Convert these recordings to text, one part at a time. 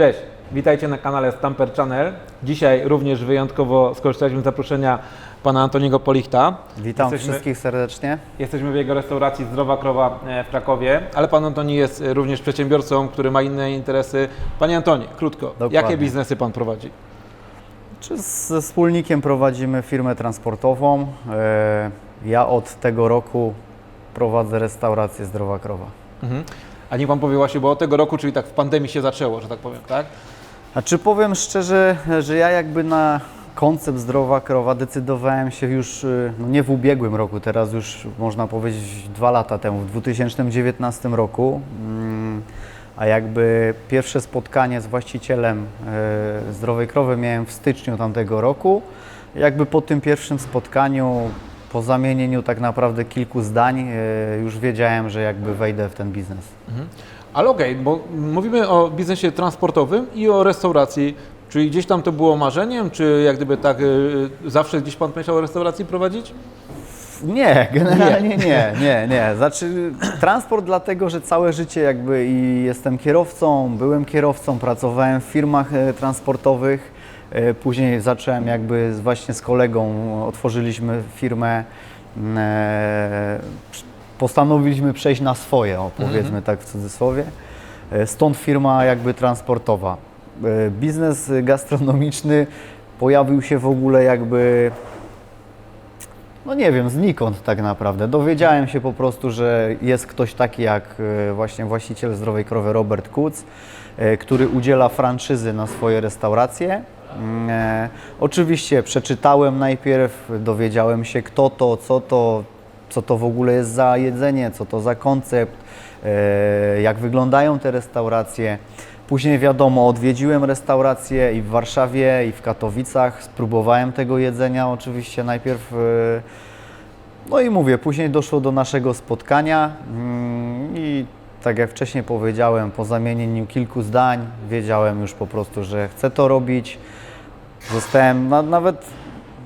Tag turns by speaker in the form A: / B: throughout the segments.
A: Cześć, witajcie na kanale Stamper Channel. Dzisiaj również wyjątkowo skorzystaliśmy z zaproszenia pana Antoniego Polichta.
B: Witam
A: Jesteśmy-
B: wszystkich serdecznie.
A: Jesteśmy w jego restauracji Zdrowa Krowa e, w Krakowie, ale pan Antoni jest również przedsiębiorcą, który ma inne interesy. Panie Antoni, krótko,
B: Dokładnie.
A: jakie biznesy pan prowadzi?
B: Czy ze wspólnikiem prowadzimy firmę transportową. E, Ja od tego roku prowadzę restaurację Zdrowa Krowa.
A: Mhm. A niech pan powie właśnie, bo od tego roku, czyli tak w pandemii się zaczęło, że tak powiem, tak?
B: A czy powiem szczerze, że ja jakby na koncept Zdrowa Krowa decydowałem się już, y, no nie w ubiegłym roku, teraz już można powiedzieć dwa lata temu, w 2019 roku. Mm, A jakby pierwsze spotkanie z właścicielem e, Zdrowej Krowy miałem w styczniu tamtego roku. Jakby po tym pierwszym spotkaniu, po zamienieniu tak naprawdę kilku zdań, e, już wiedziałem, że jakby wejdę w ten biznes.
A: Ale okej, bo mówimy o biznesie transportowym i o restauracji. Czyli gdzieś tam to było marzeniem, czy jak gdyby tak y, zawsze gdzieś pan myślał o restauracji prowadzić?
B: Nie, generalnie nie, nie, nie. Znaczy transport dlatego, że całe życie jakby i jestem kierowcą, byłem kierowcą, pracowałem w firmach e, transportowych. E, Później zacząłem jakby właśnie z kolegą, otworzyliśmy firmę, e, postanowiliśmy przejść na swoje, o, powiedzmy tak w cudzysłowie. E, Stąd firma jakby transportowa. Biznes gastronomiczny pojawił się w ogóle jakby no nie wiem, znikąd tak naprawdę. Dowiedziałem się po prostu, że jest ktoś taki jak właśnie właściciel Zdrowej Krowy Robert Kuc, który udziela franczyzy na swoje restauracje. Mm, e, Oczywiście przeczytałem najpierw, dowiedziałem się kto to, co to, co to w ogóle jest za jedzenie, co to za koncept, e, jak wyglądają te restauracje. Później wiadomo, odwiedziłem restauracje i w Warszawie, i w Katowicach. Spróbowałem tego jedzenia oczywiście najpierw. e, No i mówię, później doszło do naszego spotkania mm, i tak jak wcześniej powiedziałem, po zamienieniu kilku zdań wiedziałem już po prostu, że chcę to robić. Zostałem na, nawet,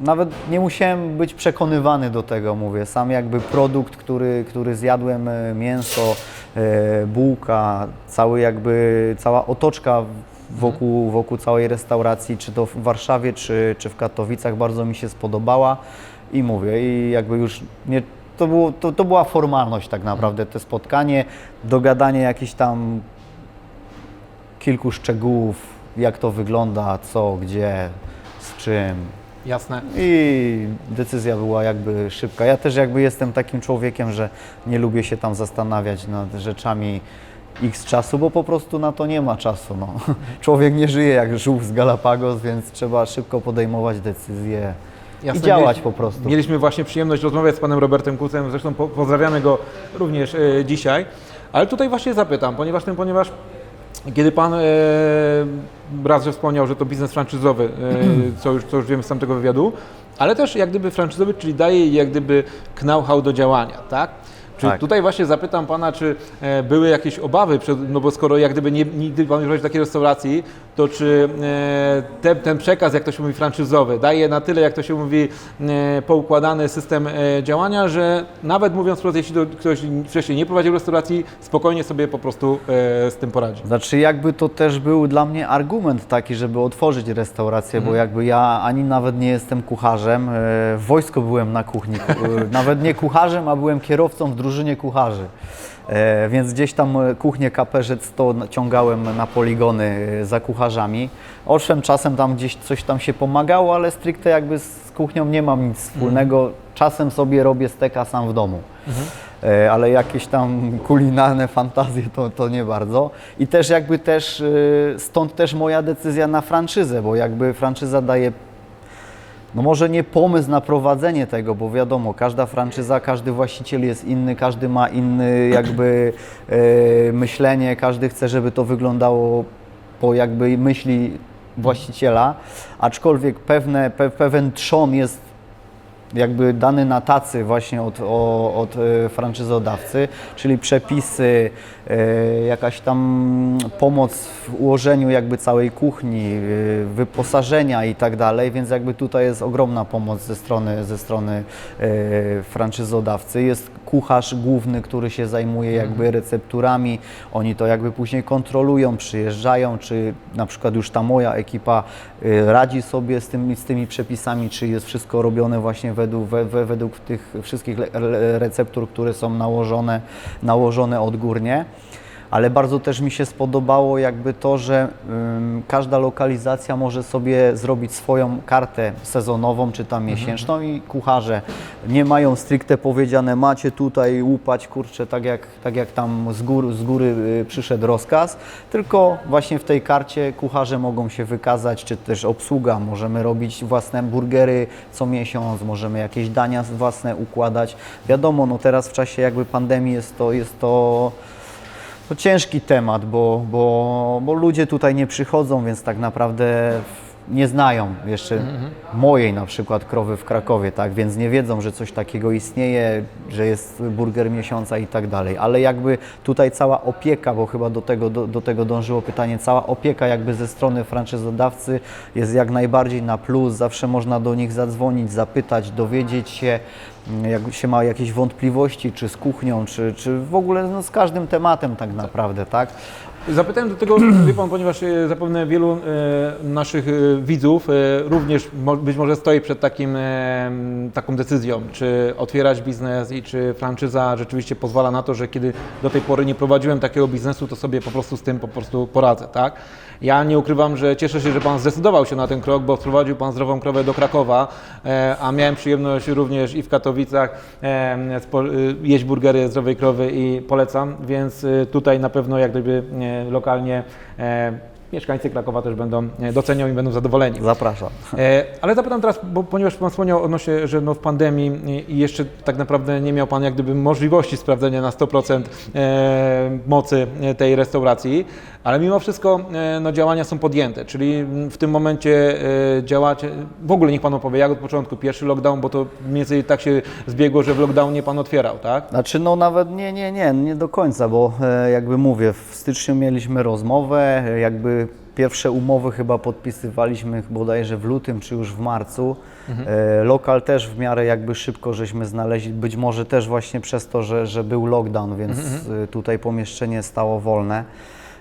B: nawet nie musiałem być przekonywany do tego, mówię. Sam jakby produkt, który, który zjadłem, e, mięso, e, bułka, cały jakby, cała otoczka wokół, wokół całej restauracji, czy to w Warszawie, czy, czy w Katowicach, bardzo mi się spodobała. I mówię, i jakby już nie, to, było, to, to była formalność tak naprawdę, te spotkanie, dogadanie jakichś tam kilku szczegółów, jak to wygląda, co, gdzie, z czym.
A: Jasne.
B: I decyzja była jakby szybka. Ja też jakby jestem takim człowiekiem, że nie lubię się tam zastanawiać nad rzeczami x czasu, bo po prostu na to nie ma czasu. No. Człowiek nie żyje jak żółw z Galapagos, więc trzeba szybko podejmować decyzje
A: Jasne,
B: i działać
A: mieliśmy-
B: po prostu.
A: Mieliśmy właśnie przyjemność rozmawiać z panem Robertem Kucem, zresztą po, pozdrawiamy go również e, dzisiaj. Ale tutaj właśnie zapytam, ponieważ, tym, ponieważ kiedy pan e, raz, że wspomniał, że to biznes franczyzowy, e, co, już, co już wiemy z tamtego wywiadu, ale też jak gdyby franczyzowy, czyli daje jak gdyby know-how do działania, tak? Czy
B: Tak.
A: tutaj właśnie zapytam Pana, czy e, były jakieś obawy, przed, no bo skoro jak gdyby nie, nigdy Pan nie prowadzi takiej restauracji, to czy e, te, ten przekaz, jak to się mówi, franczyzowy, daje na tyle, jak to się mówi, e, poukładany system działania, że nawet mówiąc wprost, jeśli to ktoś wcześniej nie prowadził restauracji, spokojnie sobie po prostu z tym poradzi.
B: Znaczy jakby to też był dla mnie argument taki, żeby otworzyć restaurację, bo jakby ja ani nawet nie jestem kucharzem, w wojsku byłem na kuchni, ku- nawet nie kucharzem, a byłem kierowcą w drużynie kucharzy. E, Więc gdzieś tam e, kuchnię KPŻ 100 ciągałem na poligony e, za kucharzami. Owszem, czasem tam gdzieś coś tam się pomagało, ale stricte jakby z kuchnią nie mam nic wspólnego. Czasem sobie robię steka sam w domu. E, ale jakieś tam kulinarne fantazje to, to nie bardzo. I też jakby też, stąd też moja decyzja na franczyzę, bo jakby franczyza daje no może nie pomysł na prowadzenie tego, bo wiadomo, każda franczyza, każdy właściciel jest inny, każdy ma inny jakby e, myślenie, każdy chce, żeby to wyglądało po jakby myśli właściciela, aczkolwiek pewne, pe, pewien trzon jest jakby dany na tacy właśnie od, o, od e, franczyzodawcy, czyli przepisy, e, jakaś tam pomoc w ułożeniu jakby całej kuchni, e, wyposażenia i tak dalej, więc jakby tutaj jest ogromna pomoc ze strony, ze strony franczyzodawcy. Jest kucharz główny, który się zajmuje jakby recepturami, oni to jakby później kontrolują, przyjeżdżają, czy na przykład już ta moja ekipa radzi sobie z tymi, z tymi przepisami, czy jest wszystko robione właśnie według, we, we, według tych wszystkich receptur, które są nałożone, nałożone odgórnie. Ale bardzo też mi się spodobało jakby to, że ym, każda lokalizacja może sobie zrobić swoją kartę sezonową czy tam miesięczną i kucharze nie mają stricte powiedziane macie tutaj łupać kurczę tak jak, tak jak tam z góry, z góry y, przyszedł rozkaz, tylko właśnie w tej karcie kucharze mogą się wykazać, czy też obsługa, możemy robić własne burgery co miesiąc, możemy jakieś dania własne układać. Wiadomo, no teraz w czasie jakby pandemii jest to, jest to to ciężki temat, bo, bo, bo ludzie tutaj nie przychodzą, więc tak naprawdę nie znają jeszcze mojej na przykład krowy w Krakowie, tak, więc nie wiedzą, że coś takiego istnieje, że jest burger miesiąca i tak dalej, ale jakby tutaj cała opieka, bo chyba do tego, do, do tego dążyło pytanie, cała opieka jakby ze strony franczyzodawcy jest jak najbardziej na plus, zawsze można do nich zadzwonić, zapytać, dowiedzieć się, jak się ma jakieś wątpliwości, czy z kuchnią, czy, czy w ogóle no, z każdym tematem tak naprawdę, tak?
A: Zapytałem do tego, wie Pan, ponieważ e, zapewne wielu e, naszych e, widzów e, również mo, być może stoi przed takim, e, taką decyzją, czy otwierać biznes i czy franczyza rzeczywiście pozwala na to, że kiedy do tej pory nie prowadziłem takiego biznesu, to sobie po prostu z tym po prostu poradzę, tak? Ja nie ukrywam, że cieszę się, że Pan zdecydował się na ten krok, bo wprowadził Pan zdrową krowę do Krakowa, e, a miałem przyjemność również i w Katowicach e, e, jeść burgery zdrowej krowy i polecam, więc tutaj na pewno jak gdyby lokalnie mieszkańcy Krakowa też będą e, docenią i będą zadowoleni.
B: Zapraszam.
A: E, Ale zapytam teraz, bo, ponieważ Pan wspomniał odnośnie, że no w pandemii i- i jeszcze tak naprawdę nie miał Pan jak gdyby możliwości sprawdzenia na 100% e, mocy e, tej restauracji, ale mimo wszystko e, no, działania są podjęte, czyli w tym momencie e, działacie, w ogóle niech Pan opowie, jak od początku, pierwszy lockdown, bo to mniej więcej tak się zbiegło, że w lockdownie Pan otwierał, tak?
B: Znaczy no nawet nie, nie, nie, nie do końca, bo e, jakby mówię, w styczniu mieliśmy rozmowę, e, jakby pierwsze umowy chyba podpisywaliśmy bodajże w lutym czy już w marcu. E, lokal też w miarę jakby szybko żeśmy znaleźli, być może też właśnie przez to, że, że był lockdown, więc e, tutaj pomieszczenie stało wolne.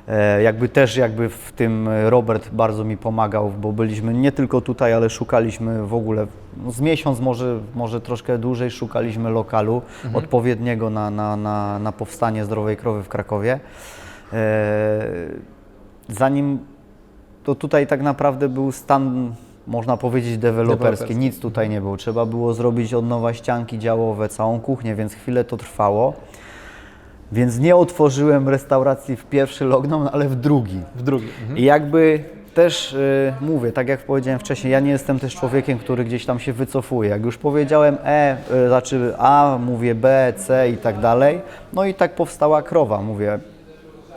B: E, Jakby też jakby w tym Robert bardzo mi pomagał, bo byliśmy nie tylko tutaj, ale szukaliśmy w ogóle no z miesiąc, może, może troszkę dłużej szukaliśmy lokalu odpowiedniego na, na, na, na powstanie zdrowej krowy w Krakowie. Zanim to tutaj tak naprawdę był stan, można powiedzieć, deweloperski. Nic tutaj nie było. Trzeba było zrobić od nowa ścianki działowe, całą kuchnię, więc chwilę to trwało. Więc nie otworzyłem restauracji w pierwszy lockdown, ale w drugi.
A: W drugi. Mhm.
B: I jakby też y, mówię, tak jak powiedziałem wcześniej, ja nie jestem też człowiekiem, który gdzieś tam się wycofuje. Jak już powiedziałem E, y, znaczy A, mówię B, C i tak dalej. No i tak powstała krowa, mówię.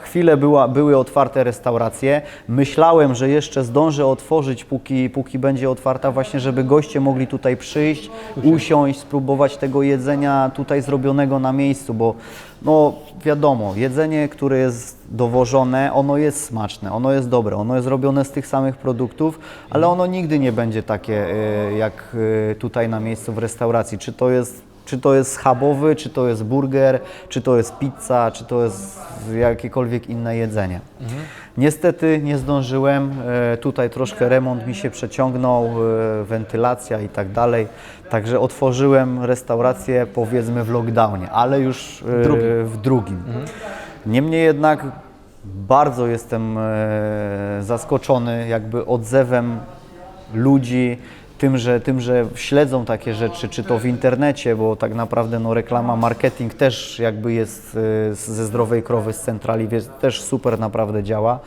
B: Chwilę była, były otwarte restauracje. Myślałem, że jeszcze zdążę otworzyć, póki, póki będzie otwarta, właśnie, żeby goście mogli tutaj przyjść, usiąść, spróbować tego jedzenia tutaj zrobionego na miejscu, bo no wiadomo, jedzenie, które jest dowożone, ono jest smaczne, ono jest dobre, ono jest robione z tych samych produktów, ale ono nigdy nie będzie takie e, jak e, tutaj na miejscu w restauracji. Czy to jest czy to jest schabowy, czy to jest burger, czy to jest pizza, czy to jest jakiekolwiek inne jedzenie. Niestety nie zdążyłem, e, tutaj troszkę remont mi się przeciągnął, e, wentylacja i tak dalej, także otworzyłem restaurację powiedzmy w lockdownie, ale już e,
A: Drugim.
B: w drugim. Niemniej jednak bardzo jestem zaskoczony jakby odzewem ludzi, tym że, tym, że śledzą takie rzeczy, czy to w internecie, bo tak naprawdę no, reklama, marketing też jakby jest e, z- ze zdrowej krowy z centrali, więc też super naprawdę działa.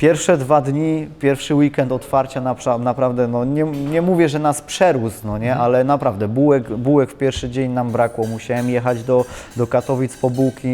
B: Pierwsze dwa dni, pierwszy weekend otwarcia napra- naprawdę, no nie, nie mówię, że nas przerósł, no nie, ale naprawdę bułek, bułek w pierwszy dzień nam brakło. Musiałem jechać do, do Katowic po bułki.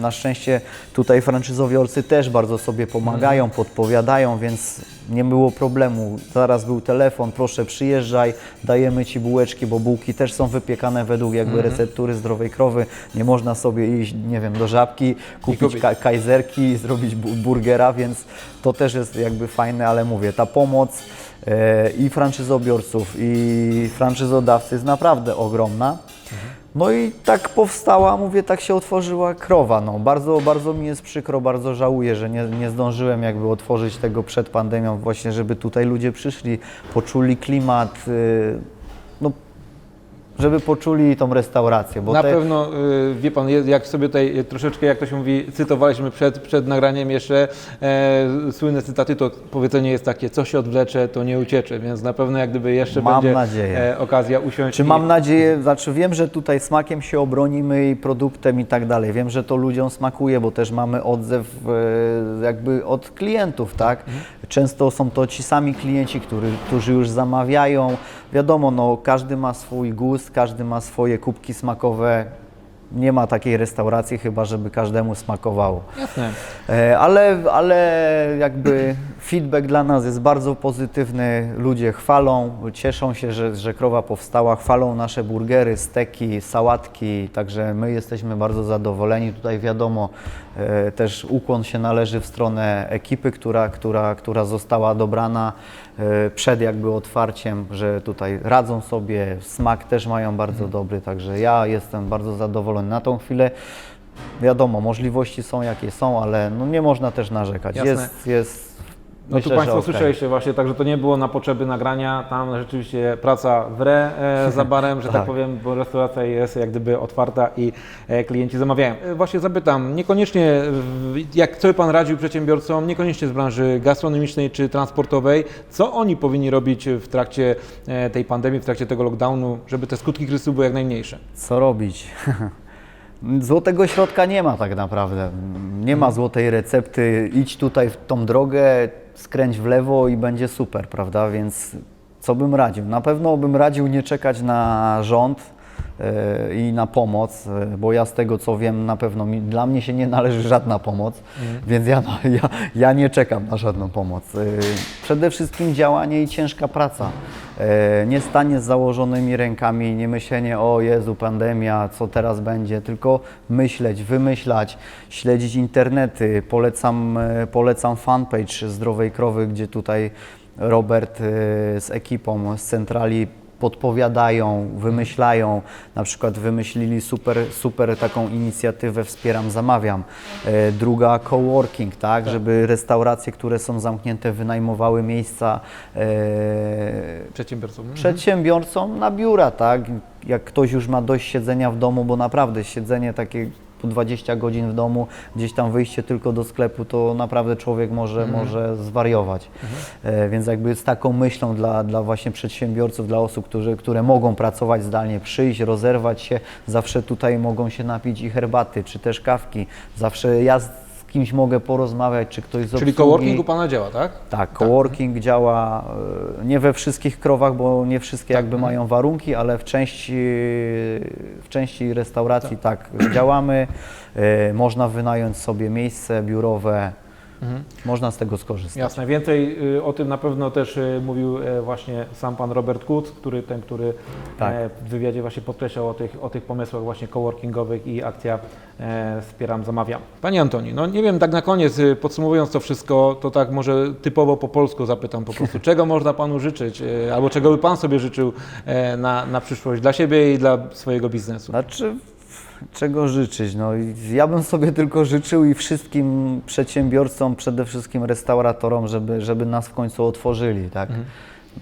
B: Na szczęście tutaj franczyzowiolcy też bardzo sobie pomagają, podpowiadają, więc nie było problemu. Zaraz był telefon, proszę przyjeżdżaj, dajemy Ci bułeczki, bo bułki też są wypiekane według jakby receptury zdrowej krowy. Nie można sobie iść, nie wiem, do żabki, kupić
A: kupić.
B: ka- kajzerki zrobić bu- burgera, więc to też jest jakby fajne, ale mówię, ta pomoc e, i franczyzobiorców, i franczyzodawcy jest naprawdę ogromna. No i tak powstała, mówię, tak się otworzyła krowa. No, bardzo, bardzo mi jest przykro, bardzo żałuję, że nie, nie zdążyłem jakby otworzyć tego przed pandemią, właśnie żeby tutaj ludzie przyszli, poczuli klimat, y, no, żeby poczuli tą restaurację. Bo
A: Na
B: te,
A: pewno, y, wie Pan, jak sobie tutaj y, troszeczkę, jak to się mówi, cytowaliśmy przed, przed nagraniem jeszcze e, słynne cytaty, to powiedzenie jest takie, co się odwlecze, to nie uciecze, więc na pewno jak gdyby jeszcze
B: Mam
A: będzie
B: nadzieję.
A: E, okazja usiąść
B: Czy
A: i-
B: mam nadzieję, znaczy wiem, że tutaj smakiem się obronimy i produktem i tak dalej. Wiem, że to ludziom smakuje, bo też mamy odzew e, jakby od klientów, tak? Często są to ci sami klienci, który, którzy już zamawiają. Wiadomo, no, każdy ma swój gust, każdy ma swoje kubki smakowe. Nie ma takiej restauracji chyba, żeby każdemu smakowało.
A: Jasne.
B: E, Ale, ale jakby feedback dla nas jest bardzo pozytywny. Ludzie chwalą, cieszą się, że, że krowa powstała, chwalą nasze burgery, steki, sałatki, także my jesteśmy bardzo zadowoleni. Tutaj wiadomo, też ukłon się należy w stronę ekipy, która, która, która została dobrana e, przed jakby otwarciem, że tutaj radzą sobie, smak też mają bardzo dobry, także ja jestem bardzo zadowolony. Na tą chwilę Wiadomo, możliwości są jakie są, ale no nie można też narzekać.
A: Jasne.
B: Jest, jest.
A: No
B: myślę,
A: tu Państwo
B: okej.
A: słyszeliście właśnie, także to nie było na potrzeby nagrania, tam rzeczywiście praca w re e, za barem, że tak.
B: Tak.
A: powiem, bo restauracja jest jak gdyby otwarta i e, klienci zamawiają. E, właśnie zapytam, niekoniecznie, jak co by Pan radził przedsiębiorcom, niekoniecznie z branży gastronomicznej czy transportowej, co oni powinni robić w trakcie e, tej pandemii, w trakcie tego lockdownu, żeby te skutki kryzysu były jak najmniejsze?
B: Co robić? Złotego środka nie ma tak naprawdę. Nie ma złotej recepty. Idź tutaj w tą drogę, skręć w lewo i będzie super, prawda? Więc co bym radził? Na pewno bym radził nie czekać na rząd i na pomoc, e, bo ja z tego co wiem, na pewno mi, dla mnie się nie należy żadna pomoc, więc ja, ja, ja nie czekam na żadną pomoc. E, Przede wszystkim działanie i ciężka praca. E, Nie stanie z założonymi rękami, nie myślenie o Jezu, pandemia, co teraz będzie, tylko myśleć, wymyślać, śledzić internety. Polecam, polecam fanpage Zdrowej Krowy, gdzie tutaj Robert z ekipą z centrali podpowiadają, wymyślają. Na przykład wymyślili super, super taką inicjatywę Wspieram, Zamawiam. E, Druga coworking, tak, żeby restauracje, które są zamknięte, wynajmowały miejsca e,
A: Przedsiębiorcom?
B: przedsiębiorcom na biura, tak? Jak ktoś już ma dość siedzenia w domu, bo naprawdę siedzenie takie po 20 godzin w domu, gdzieś tam wyjście tylko do sklepu, to naprawdę człowiek może, może zwariować. E, więc jakby z taką myślą dla, dla właśnie przedsiębiorców, dla osób, którzy, które mogą pracować zdalnie, przyjść, rozerwać się, zawsze tutaj mogą się napić i herbaty, czy też kawki. Zawsze ja kimś mogę porozmawiać, czy ktoś z
A: Czyli
B: obsługi-
A: coworking u Pana działa, tak?
B: tak, coworking działa e, nie we wszystkich krowach, bo nie wszystkie
A: Tak,
B: jakby mają warunki, ale w części, w części restauracji tak, działamy. E, Można wynająć sobie miejsce biurowe,
A: Mhm.
B: można z tego skorzystać.
A: Jasne. Więcej y, o tym na pewno też y, mówił e, właśnie sam pan Robert Kuc, który ten, który
B: Tak.
A: e, w wywiadzie właśnie podkreślał o tych, o tych pomysłach właśnie coworkingowych i akcja e, Wspieram, Zamawiam. Panie Antoni, no nie wiem, tak na koniec y, podsumowując to wszystko, to tak może typowo po polsku zapytam po prostu, czego można Panu życzyć, albo czego by Pan sobie życzył na, na przyszłość dla siebie i dla swojego biznesu?
B: Znaczy, czego życzyć? No, ja bym sobie tylko życzył i wszystkim przedsiębiorcom, przede wszystkim restauratorom, żeby, żeby nas w końcu otworzyli, tak?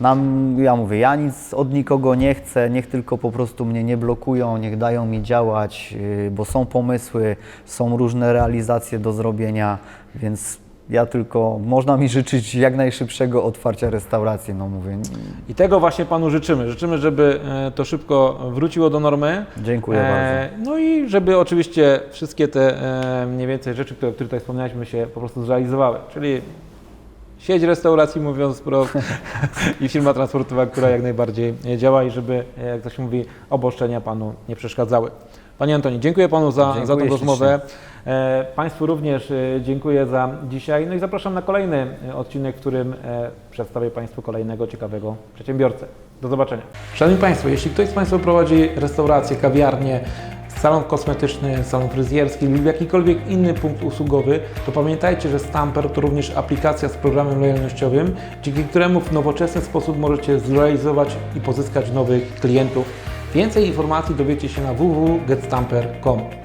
B: Nam, ja mówię, ja nic od nikogo nie chcę, niech tylko po prostu mnie nie blokują, niech dają mi działać, yy, bo są pomysły, są różne realizacje do zrobienia, więc ja tylko, można mi życzyć jak najszybszego otwarcia restauracji, no mówię.
A: I tego właśnie Panu życzymy. Życzymy, żeby e, to szybko wróciło do normy.
B: Dziękuję bardzo.
A: No i żeby oczywiście wszystkie te e, mniej więcej rzeczy, które, które tutaj wspomnieliśmy, się po prostu zrealizowały. Czyli sieć restauracji, mówiąc wprost, i firma transportowa, która jak najbardziej działa i żeby, jak to się mówi, obostrzenia Panu nie przeszkadzały. Panie Antoni, dziękuję Panu za, za
B: Dziękuję
A: tą
B: ślicznie.
A: rozmowę. E, Państwu również e, dziękuję za dzisiaj. No i zapraszam na kolejny e, odcinek, w którym e, przedstawię Państwu kolejnego ciekawego przedsiębiorcę. Do zobaczenia. Szanowni Państwo, jeśli ktoś z Państwa prowadzi restaurację, kawiarnię, salon kosmetyczny, salon fryzjerski lub jakikolwiek inny punkt usługowy, to pamiętajcie, że Stamper to również aplikacja z programem lojalnościowym, dzięki któremu w nowoczesny sposób możecie zrealizować i pozyskać nowych klientów. Więcej informacji dowiecie się na www.getstamper.com.